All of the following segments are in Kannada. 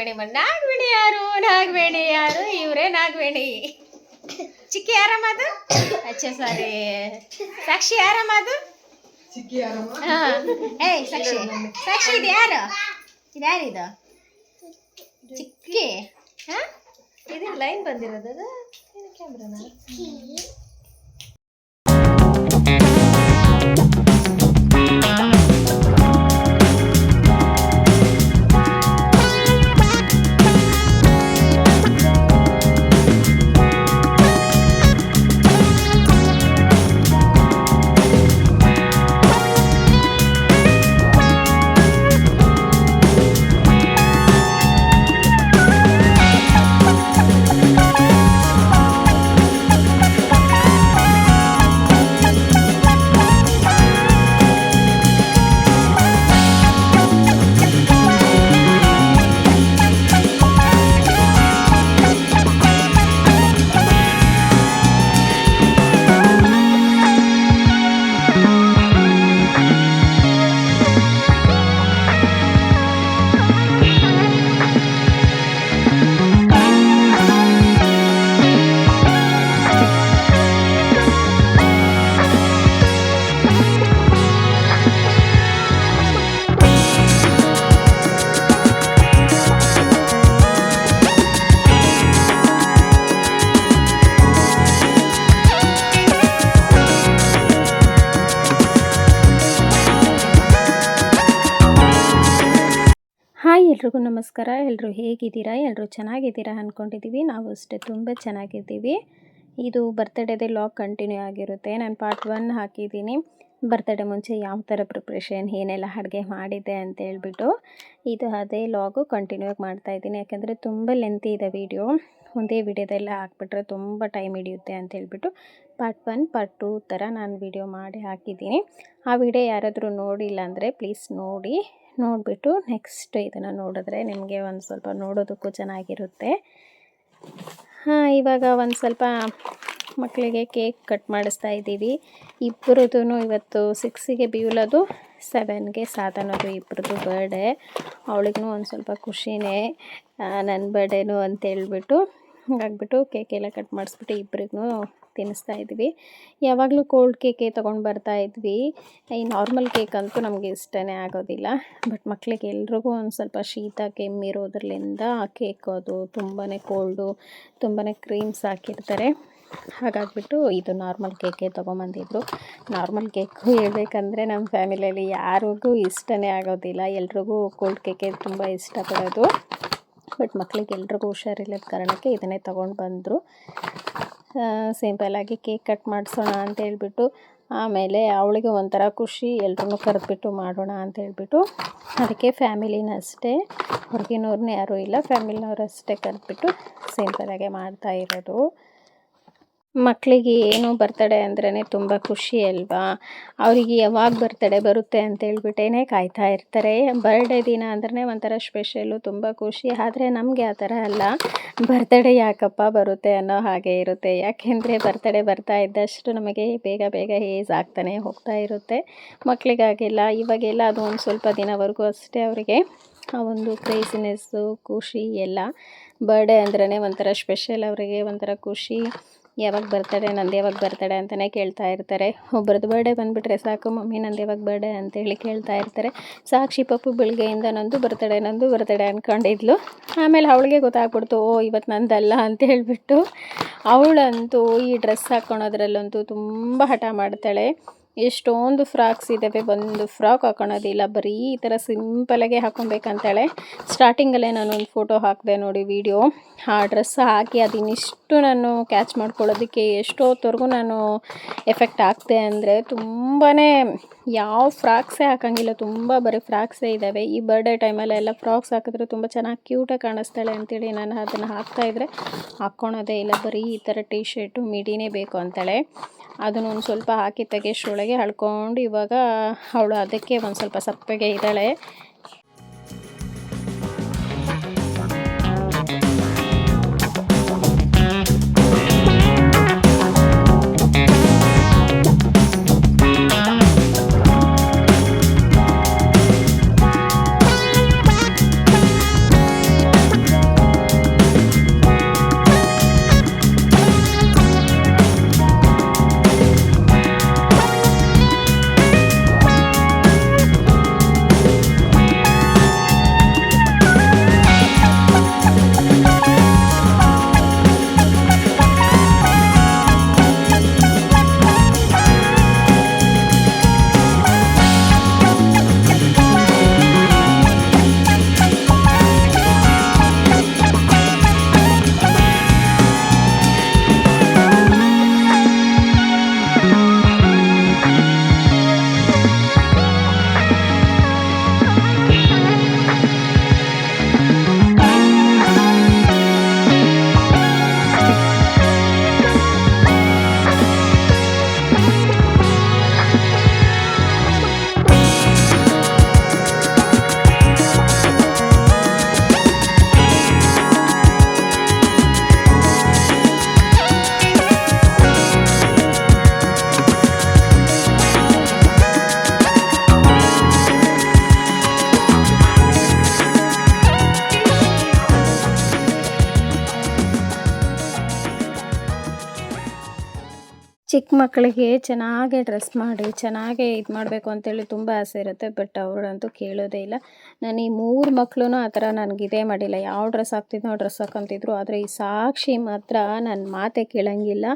ನಾಗವೇಣಿ ಬಂದು ನಾಗವೇಣಿ ಯಾರು? ನಾಗವೇಣಿ ಯಾರು? ಇವರೇ ನಾಗವೇಣಿ. ಚಿಕ್ಕಿ ಯಾರಮ್ಮ ಅದು? ಅಚ್ಚ ಸಾರಿ ಸಾಕ್ಷಿ ಯಾರಮ್ಮ ಅದು? ಹಾ. ಏಯ್ ಸಾಕ್ಷಿ. ಸಾಕ್ಷಿ ಇದು ಯಾರು? ಇದು ಯಾರಿದು ಚಿಕ್ಕಿ. ಹಾ? ಇದು ಲೈನ್ ಬಂದಿರೋದು ಅದು? ಕ್ಯಾಮ್ರಾನ? ಹಾಯ್ ಎಲ್ರಿಗೂ ನಮಸ್ಕಾರ. ಎಲ್ಲರೂ ಹೇಗಿದ್ದೀರಾ? ಎಲ್ಲರೂ ಚೆನ್ನಾಗಿದ್ದೀರಾ ಅಂದ್ಕೊಂಡಿದ್ದೀವಿ ನಾವು ಅಷ್ಟೇ ತುಂಬ ಚೆನ್ನಾಗಿದ್ದೀವಿ. ಇದು ಬರ್ತಡೇದೆ ಲಾಗ್ ಕಂಟಿನ್ಯೂ ಆಗಿರುತ್ತೆ. ನಾನು ಪಾರ್ಟ್ ಒನ್ ಹಾಕಿದ್ದೀನಿ. ಬರ್ತಡೇ ಮುಂಚೆ ಯಾವ ಥರ ಪ್ರಿಪ್ರೇಷನ್ ಏನೆಲ್ಲ ಅಡುಗೆ ಮಾಡಿದ್ದೆ ಅಂತ ಹೇಳ್ಬಿಟ್ಟು ಇದು ಅದೇ ಲಾಗು ಕಂಟಿನ್ಯೂ ಆಗಿ ಮಾಡ್ತಾಯಿದ್ದೀನಿ ಯಾಕೆಂದರೆ ತುಂಬ ಲೆಂತಿ ಇದೆ ವಿಡಿಯೋ ಒಂದೇ ವಿಡಿಯೋದೆಲ್ಲ ಹಾಕ್ಬಿಟ್ರೆ ತುಂಬ ಟೈಮ್ ಹಿಡಿಯುತ್ತೆ ಅಂತ ಹೇಳ್ಬಿಟ್ಟು ಪಾರ್ಟ್ ಒನ್ ಪಾರ್ಟ್ ಟೂ ಥರ ನಾನು ವಿಡಿಯೋ ಮಾಡಿ ಹಾಕಿದ್ದೀನಿ. ಆ ವಿಡಿಯೋ ಯಾರಾದರೂ ನೋಡಿಲ್ಲ ಅಂದರೆ ಪ್ಲೀಸ್ ನೋಡಿ. ನೋಡಿಬಿಟ್ಟು ನೆಕ್ಸ್ಟ್ ಇದನ್ನು ನೋಡಿದ್ರೆ ನಿಮಗೆ ಒಂದು ಸ್ವಲ್ಪ ನೋಡೋದಕ್ಕೂ ಚೆನ್ನಾಗಿರುತ್ತೆ. ಹಾಂ, ಇವಾಗ ಒಂದು ಸ್ವಲ್ಪ ಮಕ್ಕಳಿಗೆ ಕೇಕ್ ಕಟ್ ಮಾಡಿಸ್ತಾ ಇದ್ದೀವಿ. ಇಬ್ಬರದ್ದು ಇವತ್ತು ಸಿಕ್ಸಿಗೆ ಬಿಯುಲದು ಸೆವೆನ್ಗೆ ಸಾಧನದು ಇಬ್ಬರದ್ದು ಬರ್ಡೇ ಅವಳಿಗೂ ಒಂದು ಸ್ವಲ್ಪ ಖುಷಿನೇ ನನ್ನ ಬರ್ಡೇನು ಅಂತ ಹೇಳ್ಬಿಟ್ಟು ಹಾಗಾಗ್ಬಿಟ್ಟು ಕೇಕೆಲ್ಲ ಕಟ್ ಮಾಡಿಸ್ಬಿಟ್ಟು ಇಬ್ಬರಿಗೂ ತಿನ್ನಿಸ್ತಾ ಇದ್ವಿ. ಯಾವಾಗಲೂ ಕೋಲ್ಡ್ ಕೇಕೇ ತೊಗೊಂಡು ಬರ್ತಾ ಇದ್ವಿ. ಈ ನಾರ್ಮಲ್ ಕೇಕ್ ಅಂತೂ ನಮಗೆ ಇಷ್ಟನೇ ಆಗೋದಿಲ್ಲ. ಬಟ್ ಮಕ್ಕಳಿಗೆ ಎಲ್ರಿಗೂ ಒಂದು ಸ್ವಲ್ಪ ಶೀತ ಕೆಮ್ಮಿರೋದ್ರಲ್ಲಿಂದ ಆ ಕೇಕ್ ಅದು ತುಂಬಾ ಕೋಲ್ಡು ತುಂಬಾ ಕ್ರೀಮ್ಸ್ ಹಾಕಿರ್ತಾರೆ. ಹಾಗಾಗ್ಬಿಟ್ಟು ಇದು ನಾರ್ಮಲ್ ಕೇಕೇ ತೊಗೊಂಬಂದಿದ್ರು. ನಾರ್ಮಲ್ ಕೇಕು ಹೇಳ್ಬೇಕಂದ್ರೆ ನಮ್ಮ ಫ್ಯಾಮಿಲಿಯಲ್ಲಿ ಯಾರಿಗೂ ಇಷ್ಟನೇ ಆಗೋದಿಲ್ಲ. ಎಲ್ರಿಗೂ ಕೋಲ್ಡ್ ಕೇಕೇ ತುಂಬ ಇಷ್ಟಪಡೋದು. ಬಟ್ ಮಕ್ಕಳಿಗೆ ಎಲ್ರಿಗೂ ಹುಷಾರಿಲ್ಲದ ಕಾರಣಕ್ಕೆ ಇದನ್ನೇ ತೊಗೊಂಡು ಬಂದರು. ಸಿಂಪಲ್ಲಾಗಿ ಕೇಕ್ ಕಟ್ ಮಾಡಿಸೋಣ ಅಂತ ಹೇಳ್ಬಿಟ್ಟು, ಆಮೇಲೆ ಅವಳಿಗೆ ಒಂಥರ ಖುಷಿ ಎಲ್ಲರೂ ಕರೆದ್ಬಿಟ್ಟು ಮಾಡೋಣ ಅಂತ ಹೇಳ್ಬಿಟ್ಟು, ಅದಕ್ಕೆ ಫ್ಯಾಮಿಲಿನ ಅಷ್ಟೇ ಹೊರಗಿನವ್ರನ್ನ ಯಾರೂ ಇಲ್ಲ ಫ್ಯಾಮಿಲಿನವ್ರು ಅಷ್ಟೇ ಕರೆದ್ಬಿಟ್ಟು ಸಿಂಪಲಾಗೆ ಮಾಡ್ತಾ ಇರೋದು. ಮಕ್ಕಳಿಗೆ ಏನು ಬರ್ತಡೇ ಅಂದ್ರೇ ತುಂಬ ಖುಷಿ ಅಲ್ವಾ? ಅವರಿಗೆ ಯಾವಾಗ ಬರ್ತಡೇ ಬರುತ್ತೆ ಅಂತ ಹೇಳ್ಬಿಟ್ಟೇ ಕಾಯ್ತಾ ಇರ್ತಾರೆ. ಬರ್ಡೇ ದಿನ ಅಂದ್ರೆ ಒಂಥರ ಸ್ಪೆಷಲು ತುಂಬ ಖುಷಿ. ಆದರೆ ನಮಗೆ ಆ ಥರ ಅಲ್ಲ. ಬರ್ತಡೇ ಯಾಕಪ್ಪ ಬರುತ್ತೆ ಅನ್ನೋ ಹಾಗೆ ಇರುತ್ತೆ. ಯಾಕೆಂದರೆ ಬರ್ತಡೇ ಬರ್ತಾ ಇದ್ದಷ್ಟು ನಮಗೆ ಬೇಗ ಬೇಗ ಏಜ್ ಆಗ್ತಾನೆ ಹೋಗ್ತಾ ಇರುತ್ತೆ. ಮಕ್ಕಳಿಗಾಗಿಲ್ಲ ಇವಾಗೆಲ್ಲ ಅದು ಒಂದು ಸ್ವಲ್ಪ ದಿನವರೆಗೂ ಅಷ್ಟೇ ಅವರಿಗೆ ಆ ಒಂದು ಕ್ರೇಜಿನೆಸ್ಸು ಖುಷಿ ಎಲ್ಲ. ಬರ್ಡೇ ಅಂದ್ರೇ ಒಂಥರ ಸ್ಪೆಷಲ್ ಅವರಿಗೆ ಒಂಥರ ಖುಷಿ. ಯಾವಾಗ ಬರ್ತಡೆ, ನಂದು ಯಾವಾಗ ಬರ್ತಡೆ ಅಂತಲೇ ಕೇಳ್ತಾ ಇರ್ತಾರೆ. ಒಬ್ಬರದ್ದು ಬರ್ಡೇ ಬಂದುಬಿಟ್ರೆ ಸಾಕು ಮಮ್ಮಿ, ನಂದು ಯಾವಾಗ ಬರ್ಡೇ ಅಂತೇಳಿ ಕೇಳ್ತಾ ಇರ್ತಾರೆ. ಸಾಕ್ಷಿ ಪಪ್ಪು ಬೆಳಗ್ಗೆಯಿಂದ ನಂದು ಬರ್ತಡೆ ನಂದು ಬರ್ತಡೆ ಅಂದ್ಕೊಂಡಿದ್ಲು ಆಮೇಲೆ ಅವಳಿಗೆ ಗೊತ್ತಾಗ್ಬಿಡ್ತು, ಓ ಇವತ್ತು ನಂದಲ್ಲ ಅಂತ ಹೇಳಿಬಿಟ್ಟು ಅವಳಂತೂ ಈ ಡ್ರೆಸ್ ಹಾಕ್ಕೊಳೋದ್ರಲ್ಲಂತೂ ತುಂಬ ಹಠ ಮಾಡ್ತಾಳೆ. ಎಷ್ಟೊಂದು ಫ್ರಾಕ್ಸ್ ಇದ್ದಾವೆ ಒಂದು ಫ್ರಾಕ್ ಹಾಕೊಳೋದಿಲ್ಲ. ಬರೀ ಈ ಥರ ಸಿಂಪಲಾಗೆ ಹಾಕೊಬೇಕಂತೇಳೆ ಸ್ಟಾರ್ಟಿಂಗಲ್ಲೇ ನಾನು ಒಂದು ಫೋಟೋ ಹಾಕಿದೆ ನೋಡಿ ವಿಡಿಯೋ ಆ ಡ್ರೆಸ್ ಹಾಕಿ ಅದಿನ್ನಿಷ್ಟು ನಾನು ಕ್ಯಾಚ್ ಮಾಡ್ಕೊಳ್ಳೋದಕ್ಕೆ ಎಷ್ಟೊತ್ತವರೆಗೂ ನಾನು ಎಫೆಕ್ಟ್ ಆಗ್ತೆ ಅಂದರೆ ತುಂಬಾ ಯಾವ ಫ್ರಾಕ್ಸೇ ಹಾಕೋಂಗಿಲ್ಲ. ತುಂಬ ಬರೀ ಫ್ರಾಕ್ಸೇ ಇದ್ದಾವೆ ಈ ಬರ್ಡೇ ಟೈಮಲ್ಲೆಲ್ಲ ಫ್ರಾಕ್ಸ್ ಹಾಕಿದ್ರೆ ತುಂಬ ಚೆನ್ನಾಗಿ ಕ್ಯೂಟಾಗಿ ಕಾಣಿಸ್ತಾಳೆ ಅಂತೇಳಿ ನಾನು ಅದನ್ನು ಹಾಕ್ತಾಯಿದ್ರೆ ಹಾಕ್ಕೊಳೋದೇ ಇಲ್ಲ. ಬರೀ ಈ ಥರ ಟೀ ಶರ್ಟು ಮಿಡಿನೇ ಬೇಕು ಅಂತಾಳೆ. ಅದನ್ನು ಒಂದು ಸ್ವಲ್ಪ ಹಾಕಿ ಹಳ್ಕೊಂಡು ಇವಾಗ ಅವಳು ಅದಕ್ಕೆ ಒಂದು ಸ್ವಲ್ಪ ಸಪ್ಪಗೆ ಇದ್ದಾಳೆ. ಮಕ್ಕಳಿಗೆ ಚೆನ್ನಾಗೆ ಡ್ರೆಸ್ ಮಾಡಿ, ಚೆನ್ನಾಗೆ ಇದು ಮಾಡಬೇಕು ಅಂತೇಳಿ ತುಂಬ ಆಸೆ ಇರುತ್ತೆ. ಬಟ್ ಅವ್ರಂತೂ ಕೇಳೋದೇ ಇಲ್ಲ. ನಾನು ಈ ಮೂರು ಮಕ್ಕಳು ಆ ಥರ ನನಗೆ ಇದೇ ಮಾಡಿಲ್ಲ. ಯಾವ ಡ್ರೆಸ್ ಹಾಕ್ತಿದ್ನೋ ಡ್ರೆಸ್ ಹಾಕೊಂತಿದ್ರು. ಆದರೆ ಈ ಸಾಕ್ಷಿ ಮಾತ್ರ ನನ್ನ ಮಾತೆ ಕೇಳೋಂಗಿಲ್ಲ.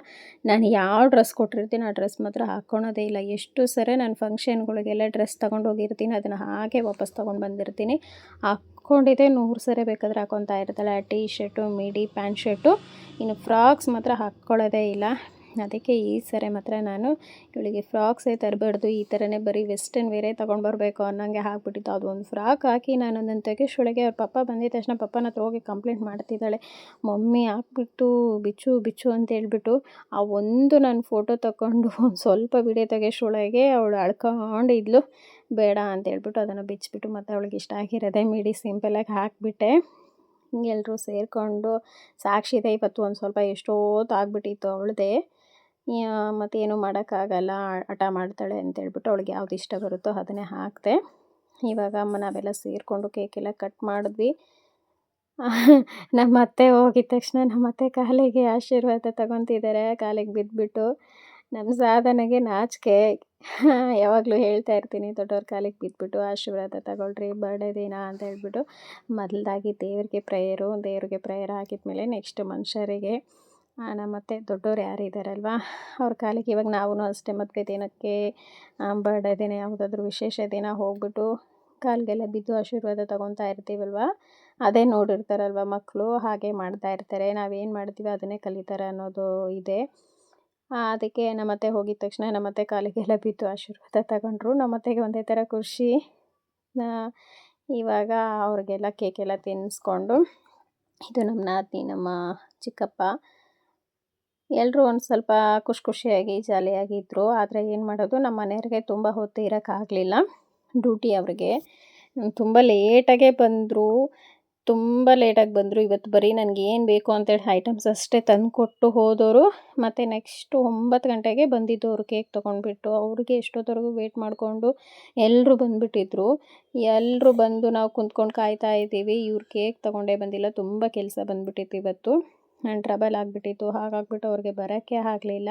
ನಾನು ಯಾವ ಡ್ರೆಸ್ ಕೊಟ್ಟಿರ್ತೀನಿ ಆ ಡ್ರೆಸ್ ಮಾತ್ರ ಹಾಕ್ಕೊಳೋದೇ ಇಲ್ಲ. ಎಷ್ಟು ಸರಿ ನಾನು ಫಂಕ್ಷನ್ಗಳಿಗೆಲ್ಲ ಡ್ರೆಸ್ ತೊಗೊಂಡು ಹೋಗಿರ್ತೀನಿ. ಅದನ್ನು ಹಾಗೆ ವಾಪಸ್ ತೊಗೊಂಡು ಬಂದಿರ್ತೀನಿ. ಹಾಕ್ಕೊಂಡಿದ್ದೆ ನೂರು ಸರಿ ಬೇಕಾದ್ರೆ ಹಾಕೊತಾ ಇರ್ತಾಳೆ. T shirt midi pant shirt ಇನ್ನು ಫ್ರಾಕ್ಸ್ ಮಾತ್ರ ಹಾಕ್ಕೊಳ್ಳೋದೇ ಇಲ್ಲ. ಅದಕ್ಕೆ ಈ ಸರಿ ಮಾತ್ರ ನಾನು ಇವಳಿಗೆ ಫ್ರಾಕ್ಸೇ ತರಬಾರ್ದು, ಈ ಥರನೇ ಬರೀ ವೆಸ್ಟರ್ನ್ ವೇರೆ ತೊಗೊಂಡು ಬರಬೇಕು ಅನ್ನೋಂಗೆ ಹಾಕ್ಬಿಟ್ಟಿತ್ತು ಅದು ಒಂದು ಫ್ರಾಕ್ ಹಾಕಿ ನಾನು ಅದನ್ನು ತೆಗೆಸೊಳಗೆ ಅವ್ರ ಪಪ್ಪ ಬಂದಿದ ತಕ್ಷಣ ಪಪ್ಪನ ಹತ್ರ ಹೋಗಿ ಕಂಪ್ಲೇಂಟ್ ಮಾಡ್ತಿದ್ದಾಳೆ. ಮಮ್ಮಿ ಹಾಕ್ಬಿಟ್ಟು ಬಿಚ್ಚು ಬಿಚ್ಚು ಅಂತ ಹೇಳ್ಬಿಟ್ಟು ಆ ಒಂದು ನಾನು ಫೋಟೋ ತಗೊಂಡು ಒಂದು ಸ್ವಲ್ಪ ವಿಡಿಯೋ ತೆಗೆಸೊಳಗೆ ಅವಳು ಅಳ್ಕೊಂಡಿದ್ಲು ಬೇಡ ಅಂತ ಹೇಳ್ಬಿಟ್ಟು ಅದನ್ನು ಬಿಚ್ಚಿಬಿಟ್ಟು ಮತ್ತು ಅವಳಿಗೆ ಇಷ್ಟ ಆಗಿರೋದೆ ಮಿಡಿ ಸಿಂಪಲಾಗಿ ಹಾಕಿಬಿಟ್ಟೆ. ಎಲ್ಲರೂ ಸೇರಿಕೊಂಡು ಸಾಕ್ಷಿದೆ ಇವತ್ತು ಒಂದು ಸ್ವಲ್ಪ ಎಷ್ಟೊತ್ತು ಆಗ್ಬಿಟ್ಟಿತ್ತು ಅವಳದೇ. ಮತ್ತೇನು ಮಾಡೋಕ್ಕಾಗಲ್ಲ, ಹಠ ಮಾಡ್ತಾಳೆ ಅಂತೇಳ್ಬಿಟ್ಟು ಅವಳಿಗೆ ಯಾವ್ದು ಇಷ್ಟ ಬರುತ್ತೋ ಅದನ್ನೇ ಹಾಕಿದೆ. ಇವಾಗ ಅಮ್ಮ ನಾವೆಲ್ಲ ಸೇರಿಕೊಂಡು ಕೇಕೆಲ್ಲ ಕಟ್ ಮಾಡಿದ್ವಿ. ನಮ್ಮ ಅತ್ತೆ ಹೋಗಿದ ತಕ್ಷಣ ನಮ್ಮ ಅತ್ತೆ ಕಾಲಿಗೆ ಆಶೀರ್ವಾದ ತಗೊತಿದ್ದಾರೆ ಕಾಲಿಗೆ ಬಿದ್ದುಬಿಟ್ಟು ನಮ್ಮ ಸಾಧನೆಗೆ ನಾಚಿಕೆ. ಯಾವಾಗಲೂ ಹೇಳ್ತಾ ಇರ್ತೀನಿ, ದೊಡ್ಡವ್ರ ಕಾಲಿಗೆ ಬಿದ್ದುಬಿಟ್ಟು ಆಶೀರ್ವಾದ ತಗೊಳ್ರಿ ಬರ್ಡೇ ದಿನ ಅಂತ ಹೇಳ್ಬಿಟ್ಟು ಮೊದಲಾಗಿ ದೇವ್ರಿಗೆ ಪ್ರೇಯರು ದೇವ್ರಿಗೆ ಪ್ರೇಯರ್ ಹಾಕಿದ್ಮೇಲೆ ನೆಕ್ಸ್ಟ್ ಮನುಷ್ಯರಿಗೆ. ನಮ್ಮ ಮತ್ತೆ ದೊಡ್ಡವ್ರು ಯಾರು ಇದ್ದಾರಲ್ವ ಅವ್ರ ಕಾಲಿಗೆ ಇವಾಗ ನಾವು ಅಷ್ಟೇ ಮದುವೆ ದಿನಕ್ಕೆ ಬರ್ಡೇ ದಿನ ಯಾವುದಾದ್ರೂ ವಿಶೇಷ ದಿನ ಹೋಗ್ಬಿಟ್ಟು ಕಾಲಿಗೆಲ್ಲ ಬಿದ್ದು ಆಶೀರ್ವಾದ ತೊಗೊತಾ ಇರ್ತೀವಲ್ವ? ಅದೇ ನೋಡಿರ್ತಾರಲ್ವ ಮಕ್ಕಳು ಹಾಗೆ ಮಾಡ್ತಾ ಇರ್ತಾರೆ. ನಾವೇನು ಮಾಡ್ತೀವಿ ಅದನ್ನೇ ಕಲಿತಾರೆ ಅನ್ನೋದು ಇದೆ. ಅದಕ್ಕೆ ನಮ್ಮತ್ತೆ ಹೋಗಿದ ತಕ್ಷಣ ನಮ್ಮತ್ತೆ ಕಾಲಿಗೆಲ್ಲ ಬಿದ್ದು ಆಶೀರ್ವಾದ ತಗೊಂಡ್ರು. ನಮ್ಮತ್ತೆಗೆ ಒಂದೇ ಥರ ಖುಷಿ. ಇವಾಗ ಅವ್ರಿಗೆಲ್ಲ ಕೇಕೆಲ್ಲ ತಿನ್ನಿಸ್ಕೊಂಡು ಇದು ನಮ್ಮ ನಾತಿ ನಮ್ಮ ಚಿಕ್ಕಪ್ಪ. ಎಲ್ಲರೂ ಒಂದು ಸ್ವಲ್ಪ ಖುಷಿ ಖುಷಿಯಾಗಿ, ಜಾಲಿಯಾಗಿ ಇದ್ದರು ಆದರೆ ಏನು ಮಾಡೋದು ನಮ್ಮ ಮನೆಯವ್ರಿಗೆ ತುಂಬ ಹೊತ್ತು ಇರೋಕ್ಕಾಗಲಿಲ್ಲ ಡ್ಯೂಟಿ ಅವ್ರಿಗೆ. ತುಂಬ ಲೇಟಾಗೇ ಬಂದರು. ತುಂಬ ಲೇಟಾಗಿ ಬಂದರು. ಇವತ್ತು ಬರೀ ನನಗೆ ಏನು ಬೇಕು ಅಂತೇಳಿ ಐಟಮ್ಸ್ ಅಷ್ಟೇ ತಂದು ಕೊಟ್ಟು ಹೋದವರು ಮತ್ತು ನೆಕ್ಸ್ಟು ಒಂಬತ್ತು ಗಂಟೆಗೆ ಬಂದಿದ್ದು ಅವರು ಕೇಕ್ ತೊಗೊಂಡ್ಬಿಟ್ಟು. ಅವ್ರಿಗೆ ಎಷ್ಟೊತ್ತವರೆಗೂ ವೇಟ್ ಮಾಡಿಕೊಂಡು ಎಲ್ಲರೂ ಬಂದುಬಿಟ್ಟಿದ್ರು. ಎಲ್ಲರೂ ಬಂದು ನಾವು ಕುಂತ್ಕೊಂಡು ಕಾಯ್ತಾ ಇದ್ದೀವಿ. ಇವ್ರು ಕೇಕ್ ತೊಗೊಂಡೇ ಬಂದಿಲ್ಲ. ತುಂಬ ಕೆಲಸ ಬಂದುಬಿಟ್ಟಿತ್ತು ಇವತ್ತು. ಟ್ರಬಲ್ ಆಗಿಬಿಟ್ಟಿತ್ತು. ಹಾಗಾಗ್ಬಿಟ್ಟು ಅವ್ರಿಗೆ ಬರೋಕ್ಕೆ ಆಗಲಿಲ್ಲ.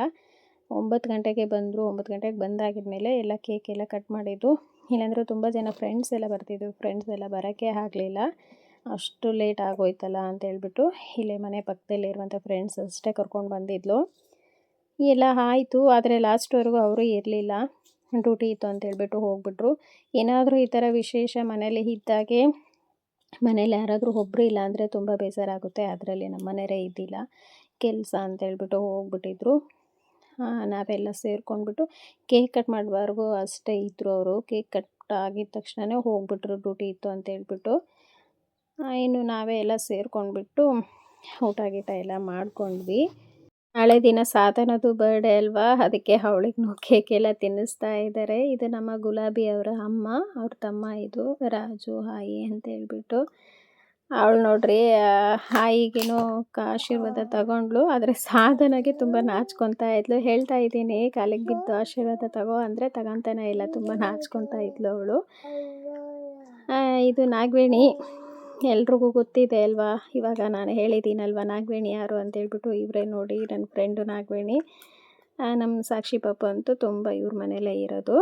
ಒಂಬತ್ತು ಗಂಟೆಗೆ ಬಂದರು. ಒಂಬತ್ತು ಗಂಟೆಗೆ ಬಂದಾಗಿದ್ಮೇಲೆ ಎಲ್ಲ ಕೇಕ್ ಎಲ್ಲ ಕಟ್ ಮಾಡಿದ್ದು. ಇಲ್ಲಾಂದರೆ ತುಂಬ ಜನ ಫ್ರೆಂಡ್ಸ್ ಎಲ್ಲ ಬರ್ತಿದ್ರು. ಫ್ರೆಂಡ್ಸ್ ಎಲ್ಲ ಬರೋಕ್ಕೆ ಆಗಲಿಲ್ಲ. ಅಷ್ಟು ಲೇಟ್ ಆಗೋಯ್ತಲ್ಲ ಅಂತ ಹೇಳ್ಬಿಟ್ಟು ಇಲ್ಲೇ ಮನೆ ಪಕ್ಕದಲ್ಲಿರುವಂಥ ಫ್ರೆಂಡ್ಸ್ ಅಷ್ಟೇ ಕರ್ಕೊಂಡು ಬಂದಿದ್ಲು. ಎಲ್ಲ ಆಯಿತು. ಆದರೆ ಲಾಸ್ಟ್ವರೆಗೂ ಅವರು ಇರಲಿಲ್ಲ. ಡ್ಯೂಟಿ ಇತ್ತು ಅಂತ ಹೇಳ್ಬಿಟ್ಟು ಹೋಗ್ಬಿಟ್ರು. ಏನಾದರೂ ಈ ಥರ ವಿಶೇಷ ಮನೇಲಿ ಇದ್ದಾಗೆ ಮನೇಲಿ ಯಾರಾದರೂ ಒಬ್ಬರು ಇಲ್ಲ ಅಂದರೆ ತುಂಬ ಬೇಜಾರಾಗುತ್ತೆ ಅದರಲ್ಲಿ ನಮ್ಮ ಮನೆಯವರೇ ಇದ್ದಿಲ್ಲ. ಕೆಲಸ ಅಂತೇಳ್ಬಿಟ್ಟು ಹೋಗ್ಬಿಟ್ಟಿದ್ರು. ನಾವೆಲ್ಲ ಸೇರ್ಕೊಂಡ್ಬಿಟ್ಟು ಕೇಕ್ ಕಟ್ ಮಾಡುವವರೆಗೂ ಅಷ್ಟೇ ಇದ್ದರು ಅವರು. ಕೇಕ್ ಕಟ್ ಆಗಿದ ತಕ್ಷಣವೇ ಹೋಗ್ಬಿಟ್ರು, ಡ್ಯೂಟಿ ಇತ್ತು ಅಂತೇಳ್ಬಿಟ್ಟು ಇನ್ನು ನಾವೇ ಎಲ್ಲ ಸೇರ್ಕೊಂಡ್ಬಿಟ್ಟು ಊಟ ಗೀಟ ಎಲ್ಲ ಮಾಡ್ಕೊಂಡ್ವಿ. ನಾಳೆ ದಿನ ಸಾಧನದು ಬರ್ಡೇ ಅಲ್ವಾ? ಅದಕ್ಕೆ ಅವಳಿಗೆ ಕೇಕ್ ತಿನ್ನಿಸ್ತಾ ಇದ್ದಾರೆ ಇದು ನಮ್ಮ ಗುಲಾಬಿ ಅವರ ಅಮ್ಮ, ಅವ್ರ ತಮ್ಮ ಇದು, ರಾಜು, ಹಾಯಿ ಅಂತ ಹೇಳ್ಬಿಟ್ಟು. ಅವಳು ನೋಡ್ರಿ ಹಾಯಿಗೇನೋ ಆಶೀರ್ವಾದ ತಗೊಂಡ್ಲು ಆದರೆ ಸಾಧನಗೆ ತುಂಬ ನಾಚ್ಕೊತಾ ಇದ್ಲು. ಹೇಳ್ತಾ ಇದ್ದೀನಿ, ಕಾಲಿಗೆ ಬಿದ್ದು ಆಶೀರ್ವಾದ ತಗೋ ಅಂದರೆ ತಗೊತಾನೇ ಇಲ್ಲ, ತುಂಬ ನಾಚ್ಕೊತಾ ಇದ್ಲು ಅವಳು. ಇದು ನಾಗವೇಣಿ. ಎಲ್ರಿಗೂ ಗೊತ್ತಿದೆ ಅಲ್ವಾ? ಇವಾಗ ನಾನು ಹೇಳಿದ್ದೀನಲ್ವ ನಾಗವೇಣಿ ಯಾರು ಅಂತ ಹೇಳ್ಬಿಟ್ಟು ಇವರೇ ನೋಡಿ ನನ್ನ ಫ್ರೆಂಡು ನಾಗವೇಣಿ. ನಮ್ಮ ಸಾಕ್ಷಿ ಪಾಪ ಅಂತೂ ತುಂಬ ಇವ್ರ ಮನೆಯಲ್ಲೇ ಇರೋದು.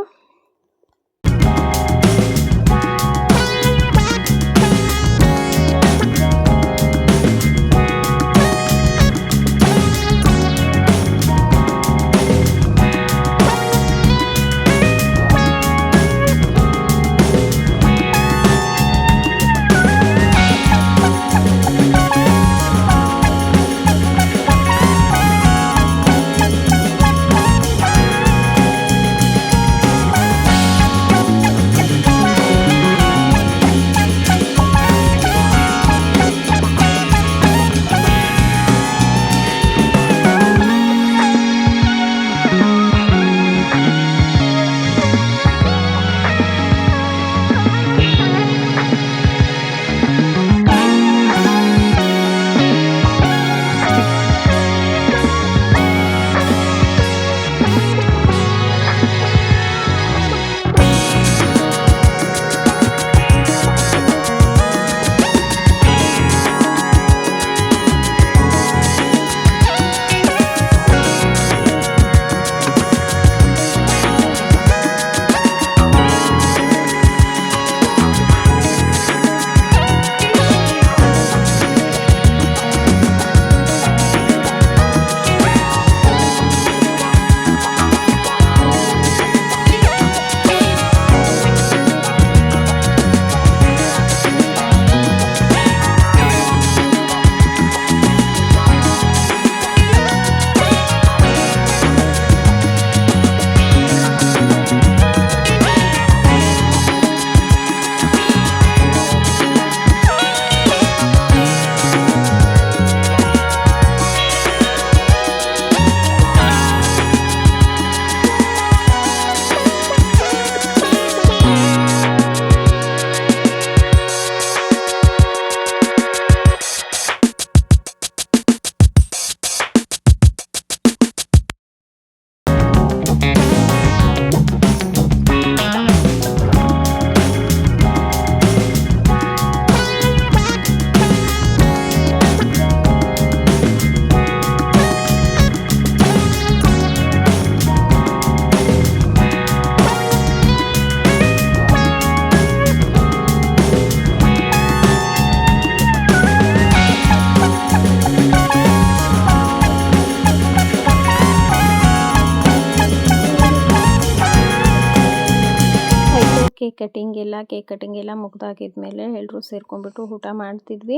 ಕೇಕ್ ಕಟ್ಟಿಂಗ್ ಎಲ್ಲ ಕೇಕ್ ಕಟ್ಟಿಂಗ್ ಎಲ್ಲ ಮುಗ್ದಾಗಿದ್ಮೇಲೆ ಎಲ್ಲರೂ ಸೇರ್ಕೊಂಡ್ಬಿಟ್ಟು ಊಟ ಮಾಡ್ತಿದ್ವಿ.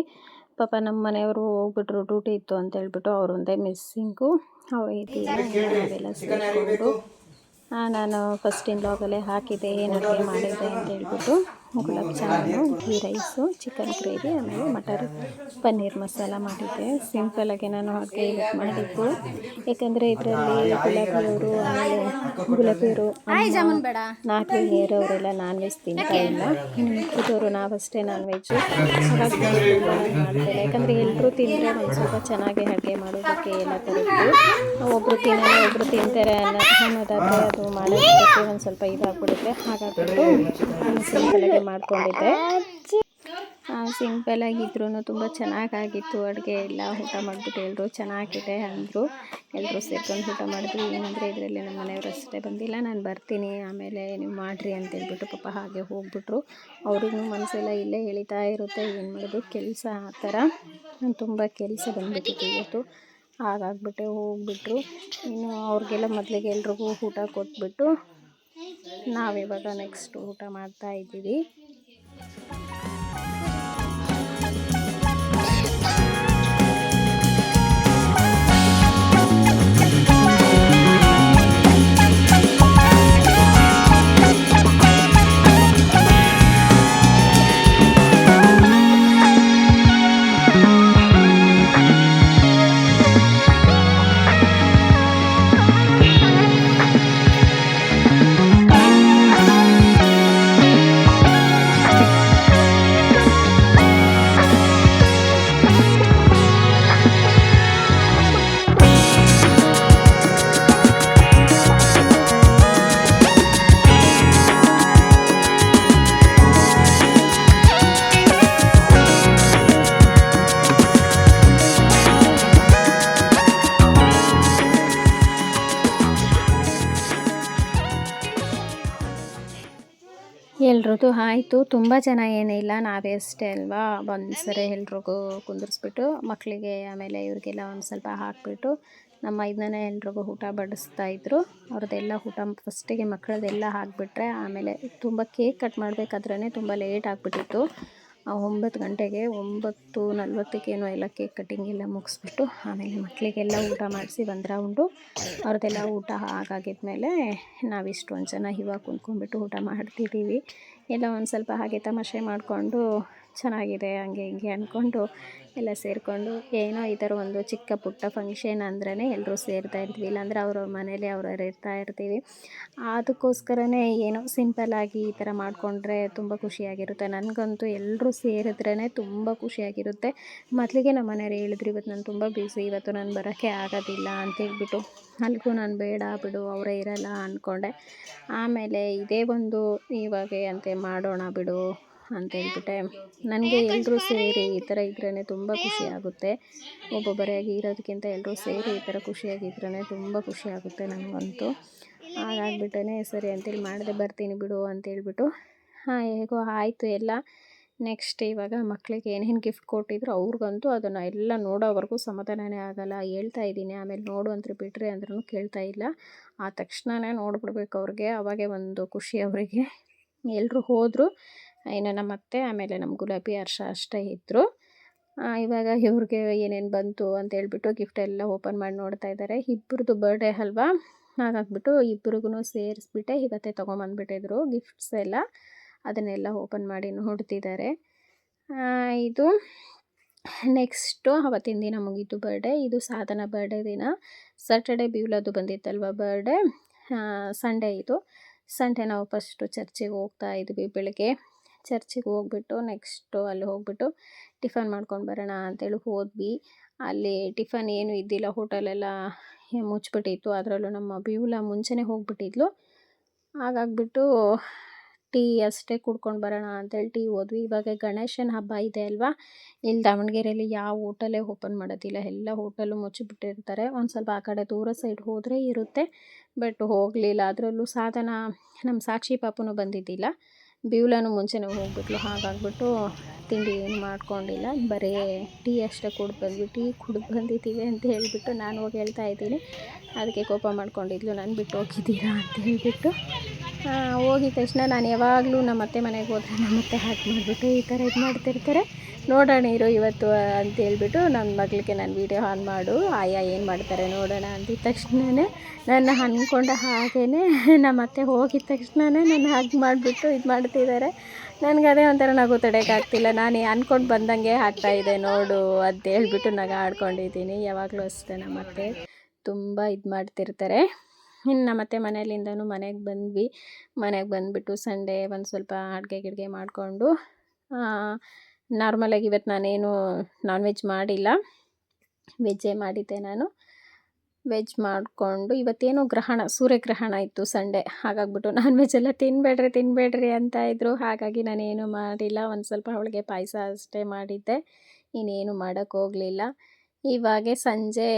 ಪಾಪ ನಮ್ಮ ಮನೆಯವರು ಹೋಗ್ಬಿಟ್ರು ಡ್ಯೂಟಿ ಇತ್ತು ಅಂತ ಹೇಳ್ಬಿಟ್ಟು ಅವರೊಂದೇ ಮಿಸ್ಸಿಂಗು ಅವ್ರು ಇದೆಲ್ಲ ನಾವೆಲ್ಲ ಸೇರಿಕೊಂಡು ನಾನು ಫಸ್ಟ್ ಇನ್ ಲಾಗಲ್ಲೇ ಹಾಕಿದ್ದೆ ಏನು ಅಡುಗೆ ಮಾಡಿದೆ ಅಂತ ಹೇಳ್ಬಿಟ್ಟು. Gulab jamun ghee rice, chicken gravy, ಆಮೇಲೆ ಮಟರ್ ಪನ್ನೀರ್ ಮಸಾಲ ಮಾಡಿದ್ದೆ. ಸಿಂಪಲಾಗಿ ನಾನು ಅಡುಗೆ ಯೂಸ್ ಮಾಡಿದ್ದು. ಯಾಕಂದರೆ ಇದರಲ್ಲಿ ಗುಲಾಬಿಯವರು, ಆಮೇಲೆ ಗುಲಾಬಿಯವರು ನಾಲ್ಕು ಅವರೆಲ್ಲ ನಾನ್ ವೆಜ್ ತಿಂತಾ ಇಲ್ಲ. ಮಿಕ್ಕಿದವರು ನಾವಷ್ಟೇ ನಾನ್ ವೆಜ್ಜು ಯಾಕಂದರೆ ಎಲ್ಲರೂ ತಿಂದರೆ ಒಂದು ಸ್ವಲ್ಪ ಚೆನ್ನಾಗಿ ಅಡುಗೆ ಮಾಡೋದಕ್ಕೆ ಎಲ್ಲ ತರಬೇಕು ಒಬ್ಬರು ತಿನ್ನೋ ಒಬ್ಬರು ತಿಂತಾರೆ ಅನ್ನೋ ಅನ್ನೋದಾದರೆ ಅದು ಮಾಡೋದಕ್ಕೆ ಒಂದು ಸ್ವಲ್ಪ ಇದಾಗ್ಬಿಡುತ್ತೆ. ಹಾಗಾಗ್ಬಿಟ್ಟು ಸಿಂಪಲಾಗಿ ಮಾಡ್ಕೊಂಡಿದ್ದೆ. ಸಿಂಪಲಾಗಿದ್ರೂ ತುಂಬ ಚೆನ್ನಾಗಾಗಿತ್ತು. ಅಡುಗೆ ಎಲ್ಲ ಊಟ ಮಾಡಿಬಿಟ್ಟು ಎಲ್ಲರೂ ಚೆನ್ನಾಗಿದೆ ಅಂದರು. ಎಲ್ಲರೂ ಸೇರ್ಕೊಂಡು ಊಟ ಮಾಡಿದ್ವಿ ಏನಂದರೆ ಇದರಲ್ಲಿ ನಮ್ಮ ಮನೆಯವರು ಅಷ್ಟೇ ಬಂದಿಲ್ಲ. ನಾನು ಬರ್ತೀನಿ, ಆಮೇಲೆ ನೀವು ಮಾಡಿರಿ ಅಂತ ಹೇಳ್ಬಿಟ್ಟು ಪಾಪ ಹಾಗೆ ಹೋಗ್ಬಿಟ್ರು. ಅವ್ರಿಗೂ ಮನಸ್ಸೆಲ್ಲ ಇಲ್ಲೇ ಎಳಿತಾ ಇರುತ್ತೆ. ಏನು ಮಾಡೋದು? ಕೆಲಸ ಆ ಥರ. ತುಂಬ ಕೆಲಸ ಬಂದ್ಬಿಟ್ಟಿತ್ತು ಇವತ್ತು. ಹಾಗಾಗ್ಬಿಟ್ಟೆ ಹೋಗ್ಬಿಟ್ರು. ಇನ್ನು ಅವ್ರಿಗೆಲ್ಲ ಮೊದಲಿಗೆ ಎಲ್ರಿಗೂ ಊಟ ಕೊಟ್ಬಿಟ್ಟು ನಾವಿವಾಗ ನೆಕ್ಸ್ಟ್ ಊಟ ಮಾಡ್ತಾ ಇದ್ದೀವಿ. ಎಲ್ರದ್ದು ಆಯಿತು, ತುಂಬ ಜನ ಏನಿಲ್ಲ ನಾವೇ ಅಷ್ಟೇ ಅಲ್ವಾ? ಒಂದು ಸರಿ ಎಲ್ರಿಗೂ ಕುಂದಿರಿಸ್ಬಿಟ್ಟು ಮಕ್ಕಳಿಗೆ ಆಮೇಲೆ ಇವ್ರಿಗೆಲ್ಲ ಒಂದು ಸ್ವಲ್ಪ ಹಾಕಿಬಿಟ್ಟು, ನಮ್ಮ ಇದನ್ನೇ ಎಲ್ರಿಗೂ ಊಟ ಬಡಿಸ್ತಾ ಇದ್ರು. ಅವ್ರದ್ದೆಲ್ಲ ಊಟ ಫಸ್ಟಿಗೆ ಮಕ್ಕಳದೆಲ್ಲ ಹಾಕಿಬಿಟ್ರೆ, ಆಮೇಲೆ ತುಂಬ ಕೇಕ್ ಕಟ್ ಮಾಡಬೇಕಾದ್ರೇ ತುಂಬ ಲೇಟ್ ಆಗಿಬಿಟ್ಟಿತ್ತು. ಒಂಬತ್ತು ಗಂಟೆಗೆ ಒಂಬತ್ತು ನಲ್ವತ್ತಕ್ಕೇನೋ ಎಲ್ಲ ಕೇಕ್ ಕಟ್ಟಿಂಗ್ ಎಲ್ಲ ಮುಗಿಸ್ಬಿಟ್ಟು, ಆಮೇಲೆ ಮಕ್ಕಳಿಗೆಲ್ಲ ಊಟ ಮಾಡಿಸಿ ಒಂದು ರೌಂಡು. ಅವ್ರದ್ದೆಲ್ಲ ಊಟ ಹಾಗಾಗಿದ್ಮೇಲೆ ನಾವು ಇಷ್ಟೊಂದು ಜನ ಇವಾಗ ಕುಂತ್ಕೊಂಡ್ಬಿಟ್ಟು ಊಟ ಮಾಡ್ತಿದ್ದೀವಿ ಎಲ್ಲ ಒಂದು ಸ್ವಲ್ಪ ಹಾಗೆ ತಮಾಷೆ ಮಾಡಿಕೊಂಡು ಚೆನ್ನಾಗಿದೆ, ಹಂಗೆ ಹಿಂಗೆ ಅಂದ್ಕೊಂಡು ಎಲ್ಲ ಸೇರಿಕೊಂಡು ಏನೋ ಈ ಥರ ಒಂದು ಚಿಕ್ಕ ಪುಟ್ಟ ಫಂಕ್ಷನ್ ಅಂದ್ರೇ ಎಲ್ಲರೂ ಸೇರ್ತಾ ಇರ್ತೀವಿ, ಇಲ್ಲಾಂದರೆ ಅವ್ರವ್ರ ಮನೇಲಿ ಅವ್ರವ್ರು ಇರ್ತಾ ಇರ್ತೀವಿ. ಅದಕ್ಕೋಸ್ಕರನೇ ಏನೋ ಸಿಂಪಲ್ಲಾಗಿ ಈ ಥರ ಮಾಡಿಕೊಂಡ್ರೆ ತುಂಬ ಖುಷಿಯಾಗಿರುತ್ತೆ. ನನಗಂತೂ ಎಲ್ಲರೂ ಸೇರಿದ್ರೇ ತುಂಬ ಖುಷಿಯಾಗಿರುತ್ತೆ. ಮೊದಲಿಗೆ ನಮ್ಮ ಮನೆಯವ್ರು ಹೇಳಿದ್ರು ಇವತ್ತು ನಾನು ತುಂಬ ಬ್ಯುಸಿ ಇವತ್ತು ನಾನು ಬರೋಕ್ಕೆ ಆಗೋದಿಲ್ಲ ಅಂತ ಹೇಳ್ಬಿಟ್ಟು ಅಲ್ಲಿಗೂ ನಾನು ಬೇಡ ಬಿಡು, ಅವರೇ ಇರಲ್ಲ ಅಂದ್ಕೊಂಡೆ ಆಮೇಲೆ ಇದೇ ಒಂದು ಇವಾಗೆ ಅಂತೆ ಮಾಡೋಣ ಬಿಡು ಅಂತೇಳ್ಬಿಟ್ಟೆ ನನಗೆ ಎಲ್ಲರೂ ಸೇರಿ ಈ ಥರ ಇದ್ರೇ ತುಂಬ ಖುಷಿ ಆಗುತ್ತೆ. ಒಬ್ಬೊಬ್ಬರಾಗಿ ಇರೋದಕ್ಕಿಂತ ಎಲ್ಲರೂ ಸೇರಿ ಈ ಥರ ಖುಷಿಯಾಗಿದ್ರೇ ತುಂಬ ಖುಷಿ ಆಗುತ್ತೆ ನನಗಂತೂ. ಹಾಗಾಗ್ಬಿಟ್ಟೇ ಸರಿ ಅಂತೇಳಿ ಮಾಡದೆ ಬರ್ತೀನಿ ಬಿಡು ಅಂತೇಳ್ಬಿಟ್ಟು ಹಾಂ ಹೇಗೋ ಆಯಿತು ಎಲ್ಲ. ನೆಕ್ಸ್ಟ್ ಇವಾಗ ಮಕ್ಕಳಿಗೆ ಏನೇನು ಗಿಫ್ಟ್ ಕೊಟ್ಟಿದ್ರು ಅವ್ರಿಗಂತೂ ಅದನ್ನು ಎಲ್ಲ ನೋಡೋವರೆಗೂ ಸಮಾಧಾನನೇ ಆಗೋಲ್ಲ. ಹೇಳ್ತಾ ಇದ್ದೀನಿ ಆಮೇಲೆ ನೋಡು ಅಂತ ಬಿಟ್ಟರೆ ಅಂದ್ರೂ ಕೇಳ್ತಾ ಇಲ್ಲ. ಆ ತಕ್ಷಣವೇ ನೋಡ್ಬಿಡ್ಬೇಕು ಅವ್ರಿಗೆ. ಅವಾಗೆ ಒಂದು ಖುಷಿ ಅವರಿಗೆ. ಎಲ್ಲರೂ ಹೋದರು. ಇನ್ನು ನಮ್ಮ ಅತ್ತೆ, ಆಮೇಲೆ ನಮ್ಮ ಗುಲಾಬಿ ಹರ್ಷ ಅಷ್ಟೇ ಇದ್ದರು ಇವಾಗ ಇವ್ರಿಗೆ ಏನೇನು ಬಂತು ಅಂತ ಹೇಳ್ಬಿಟ್ಟು ಗಿಫ್ಟ್ ಎಲ್ಲ ಓಪನ್ ಮಾಡಿ ನೋಡ್ತಾ ಇದ್ದಾರೆ ಇಬ್ಬರದು ಬರ್ಡೇ ಅಲ್ವಾ? ಹಾಗಾಗ್ಬಿಟ್ಟು ಇಬ್ರಿಗೂ ಸೇರಿಸ್ಬಿಟ್ಟೆ, ಇವತ್ತೇ ತೊಗೊಂಬಂದ್ಬಿಟ್ಟಿದ್ರು ಗಿಫ್ಟ್ಸ್ ಎಲ್ಲ. ಅದನ್ನೆಲ್ಲ ಓಪನ್ ಮಾಡಿ ನೋಡ್ತಿದ್ದಾರೆ ಇದು ನೆಕ್ಸ್ಟು ಅವತ್ತಿನ ದಿನ ಮುಗೀತು ಬರ್ಡೇ ಇದು ಸಾಧನ ಬರ್ಡೇ ದಿನ. ಸ್ಯಾಟರ್ಡೇ ಬ್ಯೂಲದು ಬಂದಿತ್ತಲ್ವ ಬರ್ಡೇ ಸಂಡೇ ಇದು. ಸಂಡೇ ನಾವು ಫಸ್ಟು ಚರ್ಚಿಗೆ ಹೋಗ್ತಾ ಇದ್ವಿ ಬೆಳಗ್ಗೆ. ಚರ್ಚಿಗೆ ಹೋಗ್ಬಿಟ್ಟು ನೆಕ್ಸ್ಟು ಅಲ್ಲಿ ಹೋಗ್ಬಿಟ್ಟು ಟಿಫನ್ ಮಾಡ್ಕೊಂಡು ಬರೋಣ ಅಂತೇಳಿ ಹೋದ್ವಿ. ಅಲ್ಲಿ ಟಿಫನ್ ಏನು ಇದ್ದಿಲ್ಲ, ಹೋಟೆಲೆಲ್ಲ ಮುಚ್ಚಿಬಿಟ್ಟಿತ್ತು ಅದರಲ್ಲೂ ನಮ್ಮ ಬ್ಯೂಲ ಮುಂಚೆನೇ ಹೋಗ್ಬಿಟ್ಟಿದ್ಲು. ಹಾಗಾಗ್ಬಿಟ್ಟು ಟೀ ಅಷ್ಟೇ ಕುಡ್ಕೊಂಡು ಬರೋಣ ಅಂತೇಳಿ ಟೀ ಹೋದ್ವಿ. ಇವಾಗ ಗಣೇಶನ ಹಬ್ಬ ಇದೆ ಅಲ್ವಾ? ಇಲ್ಲಿ ದಾವಣಗೆರೆಯಲ್ಲಿ ಯಾವ ಹೋಟಲೇ ಓಪನ್ ಮಾಡೋದಿಲ್ಲ. ಎಲ್ಲ ಹೋಟೆಲು ಮುಚ್ಚಿಬಿಟ್ಟಿರ್ತಾರೆ. ಒಂದು ಸ್ವಲ್ಪ ಆ ಕಡೆ ದೂರ ಸೈಡ್ ಹೋದರೆ ಇರುತ್ತೆ. ಬಟ್ ಹೋಗಲಿಲ್ಲ. ಅದರಲ್ಲೂ ಸಾಧನ, ನಮ್ಮ ಸಾಕ್ಷಿ ಪಾಪನೂ ಬಂದಿದ್ದಿಲ್ಲ. ಬ್ಯೂಲಾನು ಮುಂಚೆನೇ ಹೋಗ್ಬಿಟ್ಲು, ಹಾಗಾಗ್ಬಿಟ್ಟು ತಿಂಡಿ ಏನು ಮಾಡ್ಕೊಂಡಿಲ್ಲ. ಬರೀ ಟೀ ಅಷ್ಟೇ ಕುಡ್ದು ಬಂದ್ವಿ. ಟೀ ಕುಡ್ದು ಬಂದಿದ್ದೀವಿ ಅಂತ ಹೇಳಿಬಿಟ್ಟು ನಾನು ಹೋಗಿ ಹೇಳ್ತಾ ಇದ್ದೀನಿ. ಅದಕ್ಕೆ ಕೋಪ ಮಾಡ್ಕೊಂಡಿದ್ಲು. ನಾನು ಬಿಟ್ಟು ಹೋಗಿದ್ದೀರಾ ಅಂತ ಹೇಳಿಬಿಟ್ಟು ಹೋಗಿದ ತಕ್ಷಣ ನಾನು ಯಾವಾಗಲೂ ನಮ್ಮ ಅತ್ತೆ ಮನೆಗೆ ಹೋದರೆ ನಮ್ಮ ಅತ್ತೆ ಹಾಕಿ ಮಾಡಿಬಿಟ್ಟು ಈ ಥರ ಇದು ಮಾಡ್ತಿರ್ತಾರೆ. ನೋಡೋಣ ಇರು ಇವತ್ತು ಅಂತ ಹೇಳ್ಬಿಟ್ಟು ನನ್ನ ಮಗಳಿಗೆ ನಾನು ವೀಡಿಯೋ ಆನ್ ಮಾಡು. ಆಯಾ, ಏನು ಮಾಡ್ತಾರೆ ನೋಡೋಣ ಅಂದಿದ ತಕ್ಷಣವೇ ನನ್ನ ಅಂದ್ಕೊಂಡ ಹಾಗೇ ನಮ್ಮ ಅತ್ತೆ ಹೋಗಿದ ತಕ್ಷಣವೇ ನಾನು ಹಾಗೆ ಮಾಡಿಬಿಟ್ಟು ಇದು ಮಾಡ್ತಿದ್ದಾರೆ ನನಗೆ ಅದೇ ಒಂಥರ ನಗು ತಡೆಯೋಕ್ಕಾಗ್ತಿಲ್ಲ ನಾನು ಅಂದ್ಕೊಂಡು ಬಂದಂಗೆ ಆಗ್ತಾಯಿದೆ ನೋಡು ಅಂತ ಹೇಳ್ಬಿಟ್ಟು ನಗ ಆಡ್ಕೊಂಡಿದ್ದೀನಿ ಯಾವಾಗಲೂ ಅಷ್ಟೇ ನಮ್ಮ ಅತ್ತೆ. ತುಂಬ ಇದು ಮಾಡ್ತಿರ್ತಾರೆ. ಇನ್ನು ನಮ್ಮತ್ತೆ ಮನೆಯಲ್ಲಿಂದನೂ ಮನೆಗೆ ಬಂದ್ವಿ. ಮನೆಗೆ ಬಂದುಬಿಟ್ಟು ಸಂಡೇ ಒಂದು ಸ್ವಲ್ಪ ಅಡುಗೆ ಗಿಡ್ಗೆ ಮಾಡಿಕೊಂಡು ನಾರ್ಮಲಾಗಿ ಇವತ್ತು ನಾನೇನು ನಾನ್ ವೆಜ್ ಮಾಡಿಲ್ಲ ವೆಜ್ಜೇ ಮಾಡಿದ್ದೆ ನಾನು. ವೆಜ್ ಮಾಡಿಕೊಂಡು ಇವತ್ತೇನು ಗ್ರಹಣ, ಸೂರ್ಯಗ್ರಹಣ ಇತ್ತು ಸಂಡೇ. ಹಾಗಾಗ್ಬಿಟ್ಟು ನಾನ್ ವೆಜ್ ಎಲ್ಲ ತಿನ್ನಬೇಡ್ರಿ ತಿನ್ನಬೇಡ್ರಿ ಅಂತ ಇದ್ದರು ಹಾಗಾಗಿ ನಾನೇನು ಮಾಡಿಲ್ಲ. ಒಂದು ಸ್ವಲ್ಪ ಅವಳಿಗೆ ಪಾಯಸ ಅಷ್ಟೇ ಮಾಡಿದ್ದೆ. ಇನ್ನೇನು ಮಾಡೋಕ್ಕೆ ಹೋಗಲಿಲ್ಲ. ಇವಾಗೆ ಸಂಜೆ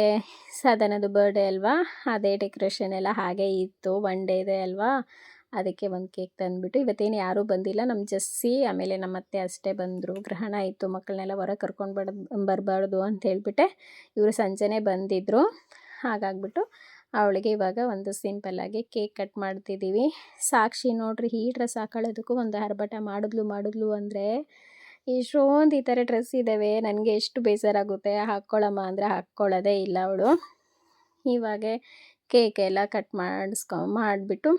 ಸಾಧನದ ಬರ್ಡೇ ಅಲ್ವಾ? ಅದೇ ಡೆಕೋರೇಷನ್ ಎಲ್ಲ ಹಾಗೆ ಇತ್ತು ಒನ್ ಡೇದೆ ಅಲ್ವಾ? ಅದಕ್ಕೆ ಒಂದು ಕೇಕ್ ತಂದುಬಿಟ್ಟು ಇವತ್ತೇನು ಯಾರೂ ಬಂದಿಲ್ಲ ನಮ್ಮ ಜಸ್ಸಿ, ಆಮೇಲೆ ನಮ್ಮ ಅತ್ತೆ ಅಷ್ಟೇ ಬಂದರು. ಗ್ರಹಣ ಇತ್ತು ಮಕ್ಕಳನ್ನೆಲ್ಲ ಹೊರಗೆ ಕರ್ಕೊಂಡು ಬಡ, ಬರಬಾರ್ದು ಅಂತ ಹೇಳಿಬಿಟ್ಟೆ. ಇವರು ಸಂಜೆನೇ ಬಂದಿದ್ದರು ಹಾಗಾಗ್ಬಿಟ್ಟು ಅವಳಿಗೆ ಇವಾಗ ಒಂದು ಸಿಂಪಲ್ಲಾಗಿ ಕೇಕ್ ಕಟ್ ಮಾಡ್ತಿದ್ದೀವಿ ಸಾಕ್ಷಿ ನೋಡ್ರಿ, ಈ ಡ್ರೆಸ್ ಹಾಕೊಳ್ಳೋದಕ್ಕೂ ಒಂದು ಹರ್ಬಟ ಮಾಡಿದ್ಲು ಮಾಡಿದ್ಲು ಅಂದರೆ ಎಷ್ಟೊಂದು ಈ ಥರ ಡ್ರೆಸ್ ಇದ್ದಾವೆ ನನಗೆ ಎಷ್ಟು ಬೇಜಾರಾಗುತ್ತೆ ಹಾಕ್ಕೊಳ್ಳಮ್ಮ ಅಂದರೆ ಹಾಕ್ಕೊಳ್ಳೋದೇ ಇಲ್ಲ ಅವಳು. ಇವಾಗೆ ಕೇಕ್ ಎಲ್ಲ ಕಟ್ ಮಾಡಿಸ್ಕೊ ಮಾಡಿಬಿಟ್ಟು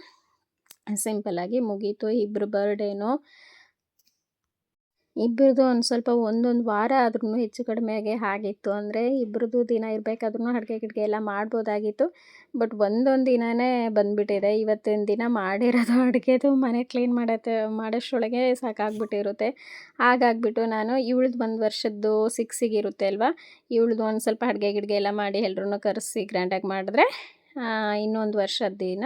ಸಿಂಪಲ್ಲಾಗಿ ಮುಗೀತು. ಇಬ್ಬರು ಬರ್ಡೇನೋ ಇಬ್ಬರದು ಒಂದು ಸ್ವಲ್ಪ ಒಂದೊಂದು ವಾರ ಆದ್ರೂ ಹೆಚ್ಚು ಕಡಿಮೆಗೆ ಆಗಿತ್ತು. ಅಂದರೆ ಇಬ್ಬರದು ದಿನ ಇರಬೇಕಾದ್ರೂ ಅಡುಗೆ ಗಿಡ್ಗೆ ಎಲ್ಲ ಮಾಡ್ಬೋದಾಗಿತ್ತು. ಬಟ್ ಒಂದೊಂದು ದಿನವೇ ಬಂದುಬಿಟ್ಟಿದೆ. ಇವತ್ತಿನ ದಿನ ಮಾಡಿರೋದು ಅಡುಗೆದು ಮನೆ ಕ್ಲೀನ್ ಮಾಡತ್ತೆ ಮಾಡೋಷ್ಟರೊಳಗೆ ಸಾಕಾಗ್ಬಿಟ್ಟಿರುತ್ತೆ. ಹಾಗಾಗ್ಬಿಟ್ಟು ನಾನು ಇವಳ್ದು ಒಂದು ವರ್ಷದ್ದು ಸಿಕ್ಸಿಗಿರುತ್ತೆ ಅಲ್ವಾ? ಇವಳ್ದು ಒಂದು ಸ್ವಲ್ಪ ಅಡುಗೆ ಗಿಡ್ಗೆ ಎಲ್ಲ ಮಾಡಿ ಎಲ್ಲರೂ ಕರೆಸಿ ಗ್ರ್ಯಾಂಡಾಗಿ ಮಾಡಿದ್ರೆ ಇನ್ನೊಂದು ವರ್ಷದ ದಿನ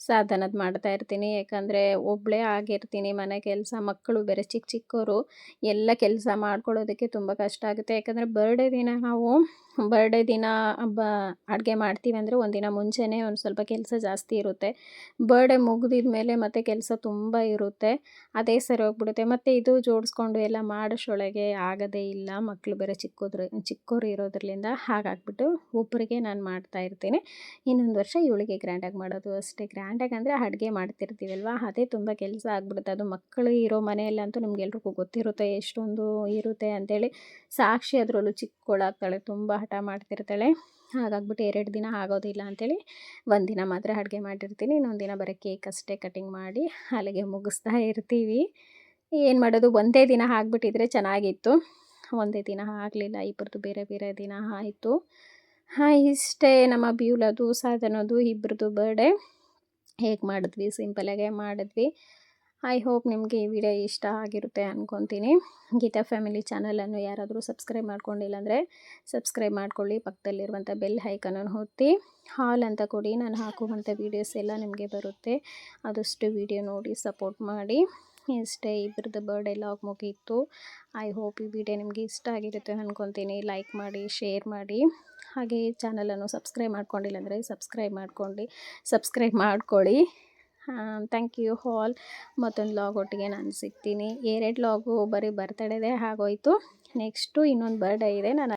ಸಾಧನದ ಮಾಡ್ತಾ ಇರ್ತೀನಿ. ಯಾಕಂದರೆ ಒಬ್ಬಳೇ ಆಗಿರ್ತೀನಿ ಮನೆ ಕೆಲಸ, ಮಕ್ಕಳು ಬೇರೆ ಚಿಕ್ಕ ಚಿಕ್ಕವರು ಎಲ್ಲ ಕೆಲಸ ಮಾಡ್ಕೊಳ್ಳೋದಕ್ಕೆ ತುಂಬ ಕಷ್ಟ ಆಗುತ್ತೆ. ಯಾಕಂದರೆ ಬರ್ಡೇ ದಿನ ನಾವು ಬರ್ಡೇ ದಿನ ಬ ಅಡುಗೆ ಮಾಡ್ತೀವಿ ಅಂದರೆ ಒಂದಿನ ಮುಂಚೆನೇ ಒಂದು ಸ್ವಲ್ಪ ಕೆಲಸ ಜಾಸ್ತಿ ಇರುತ್ತೆ. ಬರ್ಡೇ ಮುಗಿದಿದ ಮೇಲೆ ಮತ್ತೆ ಕೆಲಸ ತುಂಬ ಇರುತ್ತೆ. ಅದೇ ಸರಿ ಹೋಗ್ಬಿಡುತ್ತೆ. ಮತ್ತು ಇದು ಜೋಡಿಸ್ಕೊಂಡು ಎಲ್ಲ ಮಾಡೋಷ್ಟೊಳಗೆ ಆಗೋದೇ ಇಲ್ಲ. ಮಕ್ಕಳು ಬೇರೆ ಚಿಕ್ಕದ್ರ ಚಿಕ್ಕವರು ಇರೋದ್ರಿಂದ ಹಾಗಾಗ್ಬಿಟ್ಟು ಒಬ್ಬರಿಗೆ ನಾನು ಮಾಡ್ತಾ ಇರ್ತೀನಿ. ಇನ್ನೊಂದು ವರ್ಷ ಇವಳಿಗೆ ಗ್ರ್ಯಾಂಡಾಗಿ ಮಾಡೋದು ಅಷ್ಟೇ. ಗ್ರ್ಯಾಂಡಾಗಿ ಅಂದರೆ ಅಡುಗೆ ಮಾಡ್ತಿರ್ತೀವಲ್ವ? ಅದೇ ತುಂಬ ಕೆಲಸ ಆಗ್ಬಿಡುತ್ತೆ. ಅದು ಮಕ್ಕಳು ಇರೋ ಮನೆಯಲ್ಲಂತೂ ನಮಗೆಲ್ರಿಗೂ ಗೊತ್ತಿರುತ್ತೆ ಎಷ್ಟೊಂದು ಇರುತ್ತೆ ಅಂತೇಳಿ. ಸಾಕ್ಷಿ ಅದರಲ್ಲೂ ಚಿಕ್ಕವಳಾಗ್ತಾಳೆ ತುಂಬ ಹಠ ಮಾಡ್ತಿರ್ತಾಳೆ. ಹಾಗಾಗ್ಬಿಟ್ಟು ಎರಡು ದಿನ ಆಗೋದಿಲ್ಲ ಅಂಥೇಳಿ ಒಂದಿನ ದಿನ ಮಾತ್ರ ಅಡುಗೆ ಮಾಡಿರ್ತೀನಿ. ಇನ್ನೊಂದು ದಿನ ಬರೀ ಕೇಕ್ ಅಷ್ಟೇ ಕಟಿಂಗ್ ಮಾಡಿ ಅಲ್ಲಿಗೆ ಮುಗಿಸ್ತಾ ಇರ್ತೀವಿ. ಏನು ಮಾಡೋದು? ಒಂದೇ ದಿನ ಆಗಿಬಿಟ್ಟಿದ್ರೆ ಚೆನ್ನಾಗಿತ್ತು. ಒಂದೇ ದಿನ ಆಗಲಿಲ್ಲ ಇಬ್ಬರದು ಬೇರೆ ಬೇರೆ ದಿನ ಆಯಿತು. ಹಾಂ ಇಷ್ಟೇ ನಮ್ಮ ಬ್ಯೂಲದು ಸಾಧನದು ಇಬ್ಬರದು ಬರ್ಡೇ ಹೇಗೆ ಮಾಡಿದ್ವಿ? ಸಿಂಪಲಾಗೆ ಮಾಡಿದ್ವಿ. ಐ ಹೋಪ್ ನಿಮಗೆ ಈ ವಿಡಿಯೋ ಇಷ್ಟ ಆಗಿರುತ್ತೆ ಅಂದ್ಕೊತೀನಿ ಗೀತಾ ಫ್ಯಾಮಿಲಿ ಚಾನಲನ್ನು ಯಾರಾದರೂ ಸಬ್ಸ್ಕ್ರೈಬ್ ಮಾಡ್ಕೊಂಡಿಲ್ಲ ಅಂದರೆ ಸಬ್ಸ್ಕ್ರೈಬ್ ಮಾಡ್ಕೊಳ್ಳಿ. ಪಕ್ಕದಲ್ಲಿರುವಂಥ ಬೆಲ್ ಹೈಕನನ್ನು ಹೊತ್ತಿ ಹಾಲ್ ಅಂತ ಕೊಡಿ. ನಾನು ಹಾಕುವಂಥ ವೀಡಿಯೋಸ್ ಎಲ್ಲ ನಿಮಗೆ ಬರುತ್ತೆ. ಆದಷ್ಟು ವಿಡಿಯೋ ನೋಡಿ, ಸಪೋರ್ಟ್ ಮಾಡಿ. ಇಷ್ಟೇ ಇಬ್ಬರದ್ದು ಬರ್ಡೇ ಲಾಗ್ ಮುಗೀತು. ಐ ಹೋಪ್ ಈ ವಿಡಿಯೋ ನಿಮಗೆ ಇಷ್ಟ ಆಗಿರುತ್ತೆ ಅಂದ್ಕೊತೀನಿ ಲೈಕ್ ಮಾಡಿ, ಶೇರ್ ಮಾಡಿ. ಹಾಗೆ ಚಾನಲನ್ನು ಸಬ್ಸ್ಕ್ರೈಬ್ ಮಾಡ್ಕೊಂಡಿಲ್ಲ ಅಂದರೆ ಸಬ್ಸ್ಕ್ರೈಬ್ ಮಾಡ್ಕೊಂಡು, ಸಬ್ಸ್ಕ್ರೈಬ್ ಮಾಡ್ಕೊಳ್ಳಿ. ಥ್ಯಾಂಕ್ ಯು ಹಾಲ್ ಮತ್ತೊಂದು ಲಾಗ್ ಒಟ್ಟಿಗೆ ನಾನು ಸಿಗ್ತೀನಿ. ಎರಡು ಲಾಗು ಬರೀ ಬರ್ತಡೇದೇ ಆಗೋಯ್ತು. ನೆಕ್ಸ್ಟು ಇನ್ನೊಂದು ಬರ್ಡೇ ಇದೆ. ನಾನು